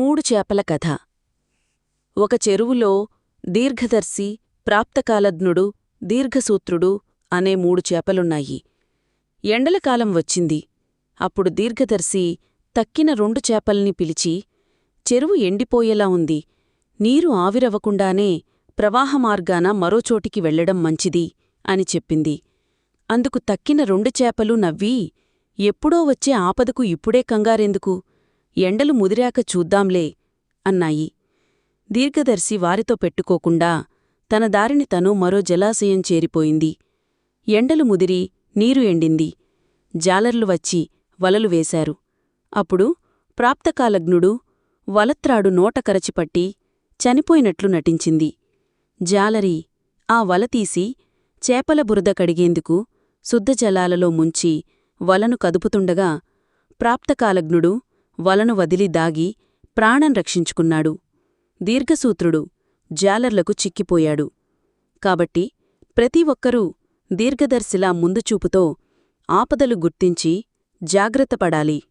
మూడు చేపల కథ. ఒక చెరువులో దీర్ఘదర్శి ప్రాప్తకాలజ్ఞుడు దీర్ఘసూత్రుడు అనే మూడు చేపలున్నాయి. ఎండలకాలం వచ్చింది. అప్పుడు దీర్ఘదర్శి తక్కిన రెండు చేపల్ని పిలిచి చెరువు ఎండిపోయేలా ఉంది. నీరు ఆవిరవకుండానే ప్రవాహమార్గాన మరోచోటికి వెళ్ళడం మంచిది అని చెప్పింది. అందుకు తక్కిన రెండు చేపలు నవ్వి ఎప్పుడో వచ్చే ఆపదకు ఇప్పుడే కంగారెందుకు? ఎండలు ముదిరాక చూద్దాంలే అన్నాయి. దీర్ఘదర్శి వారితో పెట్టుకోకుండా తన దారిని తను మరో జలాశయం చేరిపోయింది. ఎండలు ముదిరి నీరు ఎండింది. జాలర్లు వచ్చి వలలు వేశారు. అప్పుడు ప్రాప్తకాలగ్నుడు వలత్రాడు నోట కరచిపట్టి చనిపోయినట్లు నటించింది. జాలరి ఆ వలతీసి చేపల బురద కడిగేందుకు శుద్ధజలాలలో ముంచి వలను కదుపుతుండగా ప్రాప్తకాలగ్నుడు వలను వదిలి దాగి ప్రాణం రక్షించుకున్నాడు. దీర్ఘసూత్రుడు జాలర్లకు చిక్కిపోయాడు. కాబట్టి ప్రతి ఒక్కరూ దీర్ఘదర్శిలా ముందుచూపుతో ఆపదలు గుర్తించి జాగ్రత్తపడాలి.